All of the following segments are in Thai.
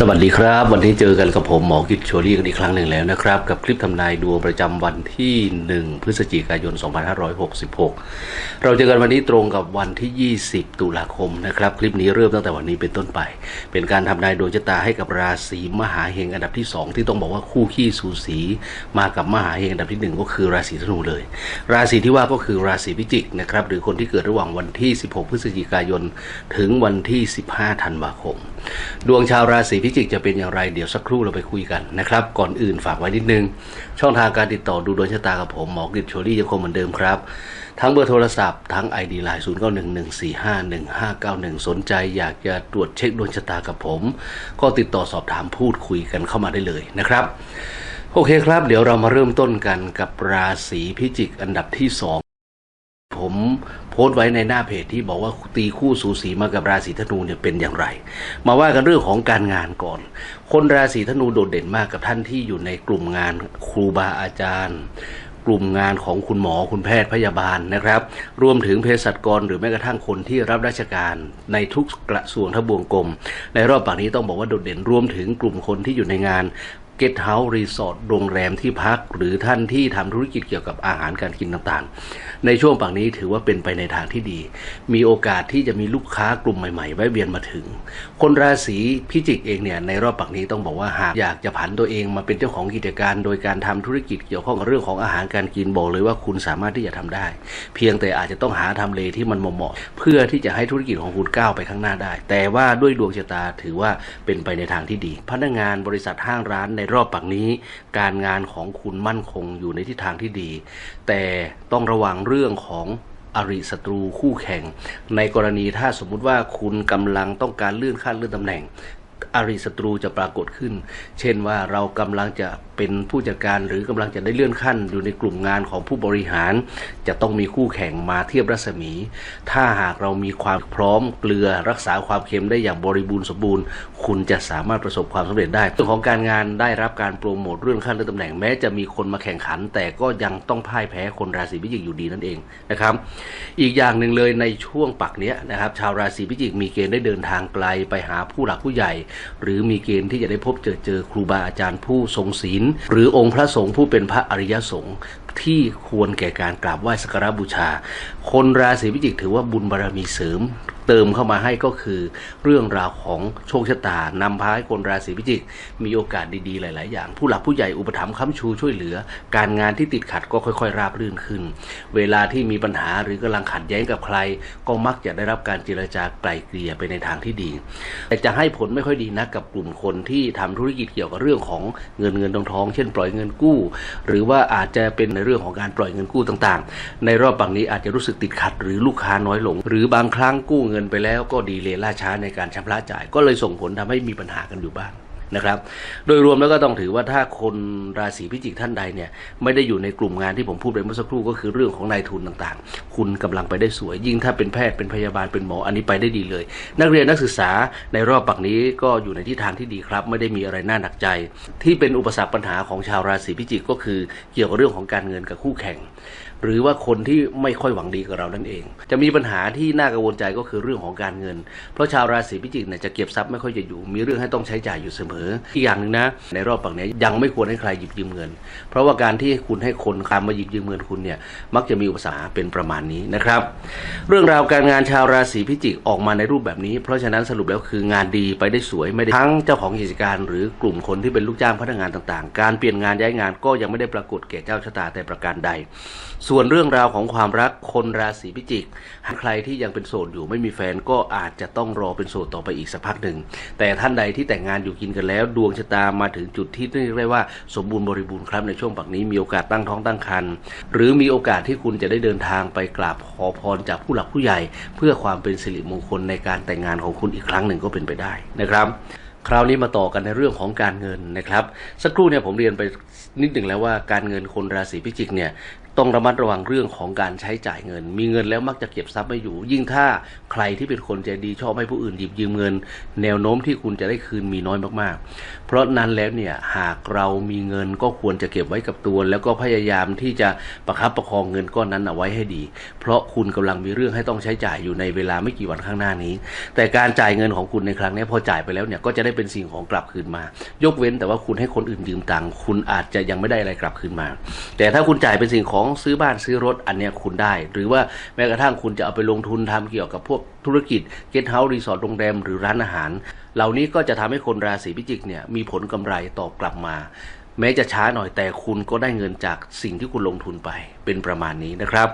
สวัสดีครับ วันนี้เจอกันกับผมหมอกิจโชลี่กันอีกครั้งหนึ่งแล้วนะครับ กับคลิปทำนายดวงประจำวันที่ 1 พฤศจิกายน 2566 เราเจอกันวันนี้ตรงกับวันที่ 20 ตุลาคมนะครับ คลิปนี้เริ่มตั้งแต่วันนี้เป็นต้นไป เป็นการทำนายดวงชะตาให้กับราศีมหาเฮงอันดับที่ 2 ที่ต้องบอกว่าคู่ขี้สูสีมากับมหาเฮงอันดับที่ 1 ก็คือราศีธนูเลย ราศีที่ว่าก็คือราศีพิจิกนะครับหรือคนที่เกิดระหว่างวันที่ 16 พฤศจิกายน ถึงวันที่ 15 ธันวาคม ดวงชาวราศีพิจิกจะเป็นอย่างไรเดี๋ยวสักครู่เราไปคุยกันนะครับ ก่อนอื่นฝากไว้นิดนึง ช่องทางการติดต่อดูดวงชะตากับผมหมอกิจโชลี่ยังคงเหมือนเดิมครับ ทั้งเบอร์โทรศัพท์ทั้ง ID ไลน์0 9 1 1 4 5 1 5 9 1 สนใจอยากจะตรวจเช็คดวงชะตากับผม ก็ติดต่อสอบถามพูดคุยกันเข้ามาได้เลยนะครับ โอเคครับ เดี๋ยวเรามาเริ่มต้นกันกับราศีพิจิกอันดับที่สอง โพสต์ไว้ในหน้าเพจที่บอกว่าตีคู่สูสีมากับราศีธนูเนี่ยเป็นอย่างไร มาว่ากันเรื่องของการงานก่อน คนราศีธนูโดดเด่นมากกับท่านที่อยู่ในกลุ่มงานครูบาอาจารย์กลุ่มงานของคุณหมอคุณแพทย์พยาบาลนะครับ รวมถึงเภสัชกรหรือแม้กระทั่งคนที่รับราชการในทุกกระทรวงทบวงกรมในรอบปากนี้ต้องบอกว่าโดดเด่นรวมถึงกลุ่มคนที่อยู่ในงาน เกสต์เฮาส์รีสอร์ทโรงแรมที่พัก หรือท่านที่ทำธุรกิจเกี่ยวกับอาหารการกินต่างๆ ในช่วงปากนี้ถือว่าเป็นไปในทางที่ดี มีโอกาสที่จะมีลูกค้ากลุ่มใหม่ๆแวะเวียนมาถึง คนราศีพิจิกเองเนี่ยในรอบปากนี้ต้องบอกว่าหากอยากจะผันตัวเองมาเป็นเจ้าของกิจการ โดยการทำธุรกิจเกี่ยวข้องกับเรื่องของอาหารการกินบอกเลยว่าคุณสามารถที่จะทำได้ เพียงแต่อาจจะต้องหาทำเลที่มันเหมาะๆเพื่อที่จะให้ธุรกิจของคุณก้าวไปข้างหน้าได้ แต่ว่าด้วยดวงชะตาถือว่าเป็นไปในทางที่ดี พนักงานบริษัทห้างร้านในรอบปากนี้ การงานของคุณมั่นคงอยู่ในทิศทางที่ดี แต่ต้องระวังเรื่องของอริศัตรูคู่แข่ง ในกรณีถ้าสมมุติว่าคุณกำลังต้องการเลื่อนขั้นเลื่อนตำแหน่ง อริศัตรูจะปรากฏขึ้น เช่นว่าเรากำลังจะเป็นผู้จัดการหรือกำลังจะได้เลื่อนขั้น อยู่ในกลุ่มงานของผู้บริหาร จะต้องมีคู่แข่งมาเทียบรัศมี ถ้าหากเรามีความพร้อมเกลือรักษาความเค็มได้อย่างบริบูรณ์สมบูรณ์ คุณจะสามารถประสบความสำเร็จได้เรื่องของการงานได้รับการโปรโมทเรื่องขั้นเลื่อนตำแหน่งแม้จะมีคนมาแข่งขัน แต่ก็ยังต้องพ่ายแพ้คนราศีพิจิกอยู่ดีนั่นเองนะครับ อีกอย่างหนึ่งเลยในช่วงปักเนี้ยนะครับชาวราศีพิจิกมีเกณฑ์ได้เดินทางไกลไปหาผู้หลักผู้ใหญ่หรือมีเกณฑ์ที่จะได้พบเจอเจอครูบาอาจารย์ผู้ทรงศีล หรือองค์พระสงฆ์ผู้เป็นพระอริยสงฆ์ที่ควรแก่การกราบไหว้สักการบูชา คนราศีพิจิกถือว่าบุญบารมีเสริม เติมเข้ามาให้ก็คือเรื่องราวของโชคชะตานำพาให้คนราศีพิจิก มีโอกาสดีๆ หลาย ๆ อย่าง ผู้หลักผู้ใหญ่อุปถัมภ์ค้ำชูช่วยเหลือ การงานที่ติดขัดก็ค่อย ๆ ราบรื่นขึ้น เวลาที่มีปัญหาหรือกำลังขัดแย้งกับใคร ก็มักจะได้รับการเจรจาไกล่เกลี่ยไปในทางที่ดี แต่จะให้ผลไม่ค่อยดีนักกับกลุ่มคนที่ทำธุรกิจเกี่ยวกับเรื่องของเงินเงินทองทองเช่น ปล่อยเงินกู้ หรือว่าอาจจะเป็นในเรื่องของการปล่อยเงินกู้ต่าง ๆ ในรอบปังนี้อาจจะรู้สึกติดขัดหรือลูกค้าน้อยลง หรือบางครั้งกู้เงินไปแล้วก็ดีเลยล่าช้าในการชำระจ่าย ก็เลยส่งผลทำให้มีปัญหากันอยู่บ้างนะครับ โดยรวมแล้วก็ต้องถือว่าถ้าคนราศีพิจิกท่านใดเนี่ยไม่ได้อยู่ในกลุ่มงานที่ผมพูดไปเมื่อสักครู่ก็คือเรื่องของนายทุนต่างๆ คุณกำลังไปได้สวย ยิ่งถ้าเป็นแพทย์เป็นพยาบาลเป็นหมออันนี้ไปได้ดีเลย นักเรียนนักศึกษาในรอบปักนี้ก็อยู่ในทิศทางที่ดีครับ ไม่ได้มีอะไรน่าหนักใจ ที่เป็นอุปสรรคปัญหาของชาวราศีพิจิกก็คือเกี่ยวกับเรื่องของการเงินกับคู่แข่ง หรือว่าคนที่ไม่ค่อยหวังดีกับเรานั่นเอง จะมีปัญหาที่น่ากังวลใจก็คือเรื่องของการเงิน เพราะชาวราศีพิจิกเนี่ยจะเก็บทรัพย์ไม่ค่อยจะอยู่ มีเรื่องให้ต้องใช้จ่ายอยู่เสมอ อีกอย่างหนึ่งนะ ในรอบปังนี้ยังไม่ควรให้ใครหยิบยืมเงิน เพราะว่าการที่คุณให้คนคำมาหยิบยืมเงินคุณเนี่ยมักจะมีอุปสรรคเป็นประมาณนี้นะครับ เรื่องราวการงานชาวราศีพิจิกออกมาในรูปแบบนี้ เพราะฉะนั้นสรุปแล้วคืองานดีไปได้สวยไม่ได้ทั้งเจ้าของกิจการ หรือกลุ่มคนที่เป็นลูกจ้างพนักงานต่างๆ การเปลี่ยนงานย้ายงานก็ยังไม่ได้ปรากฏแก่เจ้าชะตาแต่ประการใดส่วนเรื่องราวของความรักคนราศีพิจิก ใครที่ยังเป็นโสดอยู่ไม่มีแฟนก็อาจจะต้องรอเป็นโสดต่อไปอีกสักพักหนึ่ง แต่ท่านใดที่แต่งงานอยู่กินกันแล้ว ดวงชะตามาถึงจุดที่เรียกได้ว่าสมบูรณ์บริบูรณ์ครับในช่วงปักนี้มีโอกาสตั้งท้องตั้งครรภ์หรือมีโอกาสที่คุณจะได้เดินทางไปกราบขอพรจากผู้หลักผู้ใหญ่ เพื่อความเป็นสิริมงคลในการแต่งงานของคุณอีกครั้งหนึ่งก็เป็นไปได้นะครับคราวนี้มาต่อกันในเรื่องของการเงินนะครับ สักครู่เนี่ยผมเรียนไปนิดหนึ่งแล้วว่าการเงินคนราศีพิจิกเนี่ย ต้องระมัดระวังเรื่องของการใช้จ่ายเงิน มีเงินแล้วมักจะเก็บทรัพย์ไม่อยู่ ยิ่งถ้าใครที่เป็นคนใจดีชอบให้ผู้อื่นหยิบยืมเงิน แนวโน้มที่คุณจะได้คืนมีน้อยมากๆเพราะนั้นแล้วเนี่ยหากเรามีเงินก็ควรจะเก็บไว้กับตัว แล้วก็พยายามที่จะประคับประคองเงินก้อนนั้นเอาไว้ให้ดี เพราะคุณกำลังมีเรื่องให้ต้องใช้จ่ายอยู่ในเวลาไม่กี่วันข้างหน้านี้ แต่การจ่ายเงินของคุณในครั้งนี้พอจ่ายไปแล้วเนี่ยก็จะได้เป็นสิ่งของกลับคืนมา ยกเว้นแต่ว่าคุณให้คนอื่นยืมตังค์คุณอาจจะยังไม่ได้อะไรกลับคืนมา แต่ถ้าคุณจ่ายเป็นสิ่งของซื้อบ้านซื้อรถอันเนี้ยคุณได้ หรือว่าแม้กระทั่งคุณจะเอาไปลงทุนทำเกี่ยวกับพวกธุรกิจเกสต์เฮาส์รีสอร์ทโรงแรมหรือร้านอาหาร เหล่านี้ก็จะทำให้คนราศีพิจิกเนี่ยมีผลกำไรตอบกลับมา แม้จะช้าหน่อยแต่คุณก็ได้เงินจากสิ่งที่คุณลงทุนไปเป็นประมาณนี้นะครับ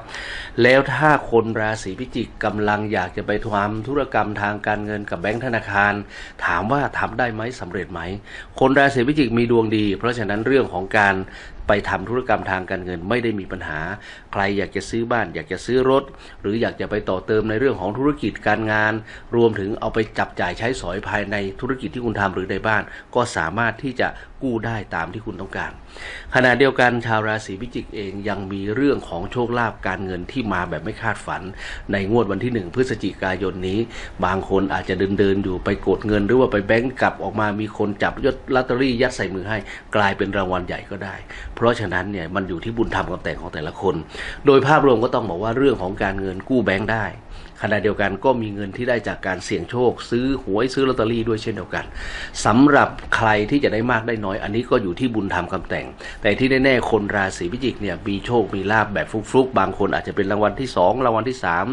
แล้วถ้าคนราศีพิจิกกำลังอยากจะไปทำธุรกรรมทางการเงินกับแบงก์ธนาคาร ถามว่าทำได้ไหมสำเร็จไหม คนราศีพิจิกมีดวงดี เพราะฉะนั้นเรื่องของการ ไปทำธุรกรรมทางการเงินไม่ได้มีปัญหา ใครอยากจะซื้อบ้าน อยากจะซื้อรถ หรืออยากจะไปต่อเติมในเรื่องของธุรกิจการงาน รวมถึงเอาไปจับจ่ายใช้สอยภายในธุรกิจที่คุณทำหรือในบ้าน ก็สามารถที่จะกู้ได้ตามที่คุณต้องการ ขณะเดียวกันชาวราศีพิจิกเองยังมีเรื่องของโชคลาภการเงินที่มาแบบไม่คาดฝัน ในงวดวันที่หนึ่งพฤศจิกายนนี้ บางคนอาจจะเดินเดินอยู่ไปกดเงิน หรือว่าไปแบงก์กลับออกมามีคนจับยศลอตเตอรี่ยัดใส่มือให้ กลายเป็นรางวัลใหญ่ก็ได้เพราะฉะนั้นเนี่ยมันอยู่ที่บุญธรรมกับแต่งของแต่ละคน โดยภาพรวมก็ต้องบอกว่าเรื่องของการเงินกู้แบงค์ได้ ขณะเดียวกันก็มีเงินที่ได้จากการเสี่ยงโชค ซื้อหวยซื้อลอตเตอรี่ด้วยเช่นเดียวกันสำหรับใครที่จะได้มากได้น้อย อันนี้ก็อยู่ที่บุญธรรมคำแต่ง แต่ที่แน่ๆคนราศีพิจิกเนี่ยมีโชคมีลาบแบบฟลุกๆ บางคนอาจจะเป็นรางวัลที่สองรางวัลที่สาม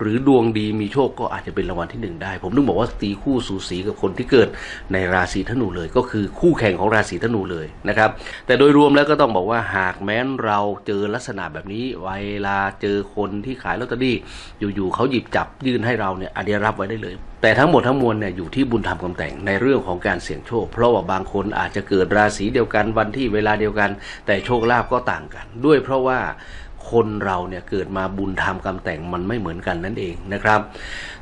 หรือดวงดีมีโชคก็อาจจะเป็นรางวัลที่หนึ่งได้ ผมนึกบอกว่าตีคู่สูสีกับคนที่เกิดในราศีธนูเลยก็คือคู่แข่งของราศีธนูเลยนะครับแต่โดยรวมแล้วก็ต้องบอกว่าหากแม้นเราเจอลักษณะแบบนี้เวลาเจอคนที่ขายลอตเตอรี่อยู่ๆเขาหยิบจับับยื่นให้เราเนี่ยอันนี้รับไว้ได้เลย แต่ทั้งหมดทั้งมวลเนี่ยอยู่ที่บุญธรรมคำแต่งในเรื่องของการเสี่ยงโชค เพราะว่าบางคนอาจจะเกิดราศีเดียวกันวันที่เวลาเดียวกัน แต่โชคลาภก็ต่างกัน ด้วยเพราะว่าคนเราเนี่ยเกิดมาบุญธรรมกำแต่งมันไม่เหมือนกันนั่นเองนะครับ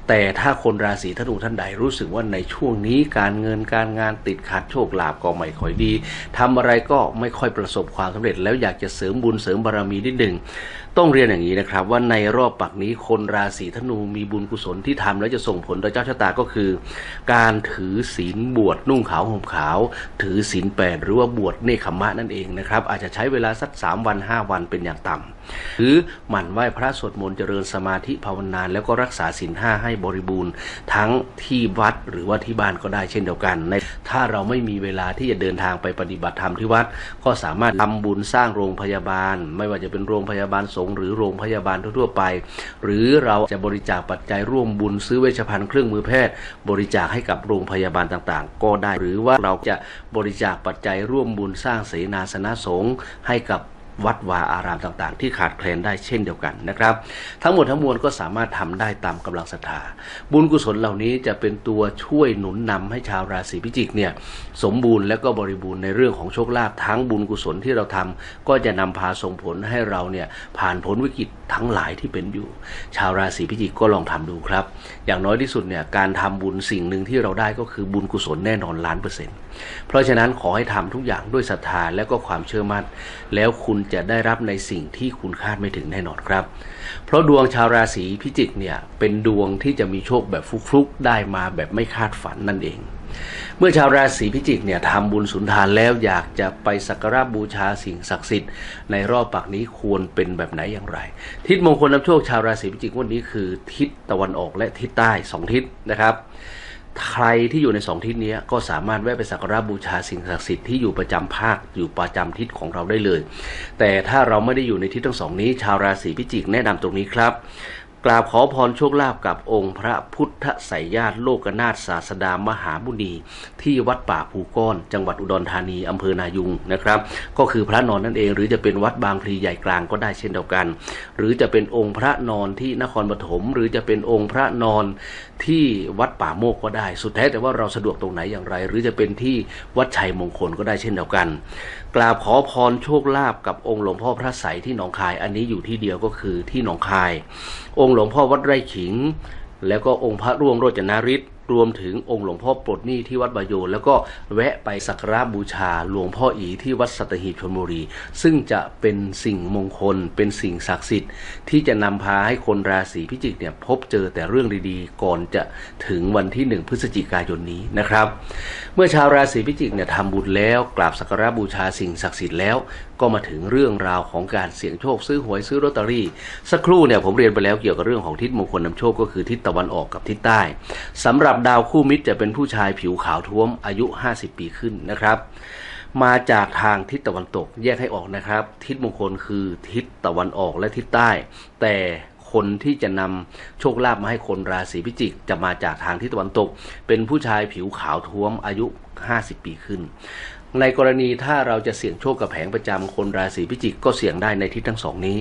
แต่ถ้าคนราศีธนูท่านใดรู้สึกว่าในช่วงนี้การเงินการงานติดขัดโชคลาภก็ไม่ค่อยดีทำอะไรก็ไม่ค่อยประสบความสำเร็จ แล้วอยากจะเสริมบุญเสริมบารมีนิดหนึ่ง ต้องเรียนอย่างนี้นะครับ ว่าในรอบปักนี้คนราศีธนูมีบุญกุศลที่ทำแล้วจะส่งผลต่อเจ้าชะตาก็คือ การถือศีลบวชนุ่งขาวห่มขาว ถือศีลแปดหรือว่าบวชเนคขมะนั่นเองนะครับ อาจจะใช้เวลาสักสามวันห้าวันเป็นอย่างต่ำหรือหมั่นไหว้พระสวดมนต์เจริญสมาธิภาวนาแล้วก็รักษาศีลห้าให้บริบูรณ์ ทั้งที่วัดหรือว่าที่บ้านก็ได้เช่นเดียวกันในถ้าเราไม่มีเวลาที่จะเดินทางไปปฏิบัติธรรมที่วัด ก็สามารถทำบุญสร้างโรงพยาบาล ไม่ว่าจะเป็นโรงพยาบาลสงฆ์หรือโรงพยาบาลทั่วไป หรือเราจะบริจาคปัจจัยร่วมบุญซื้อเวชภัณฑ์เครื่องมือแพทย์ บริจาคให้กับโรงพยาบาลต่างๆ ก็ได้ หรือว่าเราจะบริจาคปัจจัยร่วมบุญสร้างเสนาสนะสงฆ์ให้กับ วัดวาอารามต่างๆ ที่ขาดแคลนได้เช่นเดียวกันนะครับ ทั้งหมดทั้งมวลก็สามารถทำได้ตามกำลังศรัทธาบุญกุศลเหล่านี้จะเป็นตัวช่วยหนุนนำให้ชาวราศีพิจิกเนี่ยสมบูรณ์และก็บริบูรณ์ในเรื่องของโชคลาภทั้งบุญกุศลที่เราทำก็จะนำพาส่งผลให้เราเนี่ยผ่านพ้นวิกฤตทั้งหลายที่เป็นอยู่ ชาวราศีพิจิกก็ลองทำดูครับ อย่างน้อยที่สุดเนี่ยการทำบุญสิ่งหนึ่งที่เราได้ก็คือบุญกุศลแน่นอนล้านเปอร์เซ็นต์เพราะฉะนั้นขอให้ทำทุกอย่างด้วยศรัทธาและก็ความเชื่อมั่น แล้วคุณจะได้รับในสิ่งที่คุณคาดไม่ถึงแน่นอนครับ เพราะดวงชาวราศีพิจิกเนี่ยเป็นดวงที่จะมีโชคแบบฟลุกๆได้มาแบบไม่คาดฝันนั่นเอง เมื่อชาวราศีพิจิกเนี่ยทำบุญสุนทานแล้วอยากจะไปสักการะบูชาสิ่งศักดิ์สิทธิ์ในรอบปักนี้ควรเป็นแบบไหนอย่างไร ทิศมงคลนำโชคชาวราศีพิจิกวันนี้คือ ทิศตะวันออกและทิศใต้สองทิศนะครับ ใครที่อยู่ในสองทิศนี้ก็สามารถแวะไปสักการะบูชาสิ่งศักดิ์สิทธิ์ที่อยู่ประจำภาคอยู่ประจำทิศของเราได้เลย แต่ถ้าเราไม่ได้อยู่ในทิศทั้งสองนี้ ชาวราศีพิจิกแนะนำตรงนี้ครับ กราบขอพรโชคลาภกับองค์พระพุทธไสยญาติโลกนาถศาสดามหาบุณีที่วัดป่าภูก้อน จังหวัดอุดรธานีอำเภอนายุงนะครับ ก็คือพระนอนนั่นเอง หรือจะเป็นวัดบางพลีใหญ่กลางก็ได้เช่นเดียวกัน หรือจะเป็นองค์พระนอนที่นครปฐมหรือจะเป็นองค์พระนอนที่วัดป่าโมกก็ได้ สุดแท้แต่ว่าเราสะดวกตรงไหนอย่างไร หรือจะเป็นที่วัดชัยมงคลก็ได้เช่นเดียวกัน กราบขอพรโชคลาภกับองค์หลวงพ่อพระไสยที่หนองคายอันนี้อยู่ที่เดียวก็คือที่หนองคาย องค์หลวงพ่อวัดไร่ขิง แล้วก็องค์พระร่วงโรจนาริศ รวมถึงองค์หลวงพ่อปลดหนี้ที่วัดบายโยนแล้วก็แวะไปสักการะบูชาหลวงพ่ออีที่วัดสัตหีบชลบุรี ซึ่งจะเป็นสิ่งมงคล เป็นสิ่งศักดิ์สิทธิ์ ที่จะนำพาให้คนราศีพิจิกเนี่ยพบเจอแต่เรื่องดีๆ ก่อนจะถึงวันที่ 1 พฤศจิกายนนี้นะครับ เมื่อชาวราศีพิจิกเนี่ยทำบุญแล้วกราบสักการะบูชาสิ่งศักดิ์สิทธิ์แล้วก็มาถึงเรื่องราวของการเสี่ยงโชคซื้อหวยซื้อลอตเตอรี่ สักครู่เนี่ยผมเรียนไปแล้วเกี่ยวกับเรื่องของทิศมงคลนำโชคก็คือทิศตะวันออกกับทิศใต้สำหรับดาวคู่มิตรจะเป็นผู้ชายผิวขาวท้วมอายุ 50 ปีขึ้นนะครับ มาจากทางทิศตะวันตกแยกให้ออกนะครับ ทิศมงคลคือทิศตะวันออกและทิศใต้ แต่คนที่จะนำโชคลาภมาให้คนราศีพิจิก จะมาจากทางทิศตะวันตก เป็นผู้ชายผิวขาวท้วมอายุ 50 ปีขึ้น ในกรณีถ้าเราจะเสี่ยงโชคกับแผงประจำคนราศีพิจิกก็เสี่ยงได้ในทิศทั้งสองนี้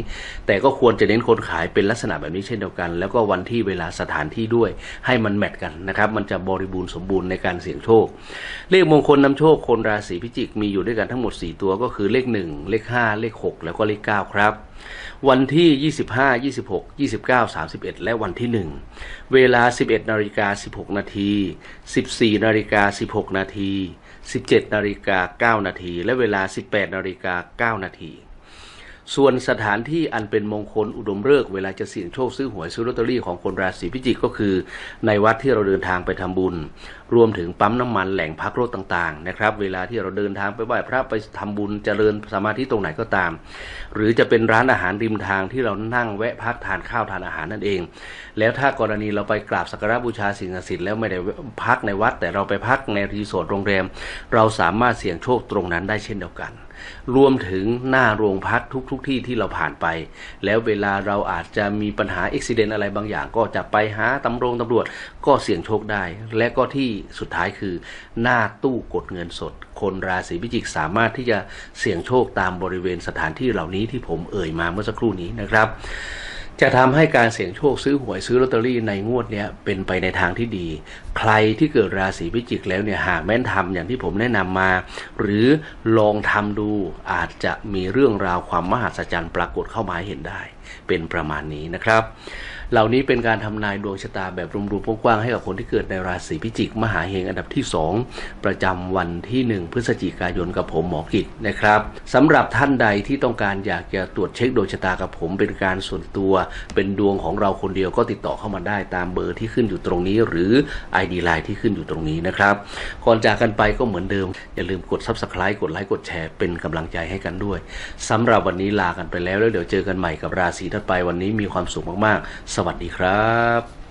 แต่ก็ควรจะเน้นคนขายเป็นลักษณะแบบนี้เช่นเดียวกัน แล้วก็วันที่เวลาสถานที่ด้วยให้มันแมทกันนะครับ มันจะบริบูรณ์สมบูรณ์ในการเสี่ยงโชค เลขมงคลนำโชคคนราศีพิจิกมีอยู่ด้วยกันทั้งหมด 4 ตัวก็คือเลข 1 เลข 5 เลข 6 แล้วก็เลข 9 ครับวันที่ 25 26 29 31 และวันที่ 1 เวลา 11นาฬิกา16 นาที 14นาฬิกา16 นาที 17นาฬิกา9นาทีและเวลา 18นาฬิกา9นาทีส่วนสถานที่อันเป็นมงคลอุดมฤกษ์เวลาจะเสี่ยงโชคซื้อหวยซื้อลอตเตอรี่ของคนราศีพิจิกก็คือ ในวัดที่เราเดินทางไปทำบุญรวมถึงปั๊มน้ำมันแหล่งพักรถต่างๆนะครับ เวลาที่เราเดินทางไปไหว้พระไปทำบุญเจริญสมาธิตรงไหนก็ตาม หรือจะเป็นร้านอาหารริมทางที่เรานั่งแวะพักทานข้าวทานอาหารนั่นเอง แล้วถ้ากรณีเราไปกราบสักการะบูชาสิ่งศักดิ์สิทธิ์แล้วไม่ได้พักในวัด แต่เราไปพักในรีสอร์ทโรงแรม เราสามารถเสี่ยงโชคตรงนั้นได้เช่นเดียวกันรวมถึงหน้าโรงพักทุกๆทที่ที่เราผ่านไป แล้วเวลาเราอาจจะมีปัญหาอุบิเหตุอะไรบางอย่าง ก็จะไปหาตำรวจตำรวจก็เสี่ยงโชคได้ และก็ที่สุดท้ายคือ หน้าตู้กดเงินสด คนราศีพิจิกสามารถที่จะเสี่ยงโชคตามบริเวณสถานที่เหล่านี้ที่ผมเอ่ยมาเมื่อสักครู่นี้นะครับจะทำให้การเสี่ยงโชคซื้อหวยซื้อลอตเตอรี่ในงวดเนี้ยเป็นไปในทางที่ดี ใครที่เกิดราศีพิจิกแล้วเนี่ยหากแม้นทำอย่างที่ผมแนะนำมา หรือลองทำดูอาจจะมีเรื่องราวความมหัศจรรย์ปรากฏเข้ามาให้เห็นได้ เป็นประมาณนี้นะครับ เหล่านี้เป็นการทำนายดวงชะตาแบบรวมๆกว้างๆให้กับคนที่เกิดในราศีพิจิก มหาเฮงอันดับที่ 2 ประจำวันที่ 1 พฤศจิกายนกับผมหมอกิจนะครับสำหรับท่านใดที่ต้องการอยากจะตรวจเช็คดวงชะตากับผมเป็นการส่วนตัว เป็นดวงของเราคนเดียวก็ติดต่อเข้ามาได้ตามเบอร์ที่ขึ้นอยู่ตรงนี้ หรือ ID Line ที่ขึ้นอยู่ตรงนี้นะครับก่อนจากกันไปก็เหมือนเดิม อย่าลืมกด Subscribe กดไลค์กดแชร์เป็นกำลังใจให้กันด้วยสำหรับวันนี้ลากันไปแล้วแล้วเดี๋ยวเจอกันใหม่กับราศีถัดไปวันนี้มีความสุขมากๆสวัสดีครับ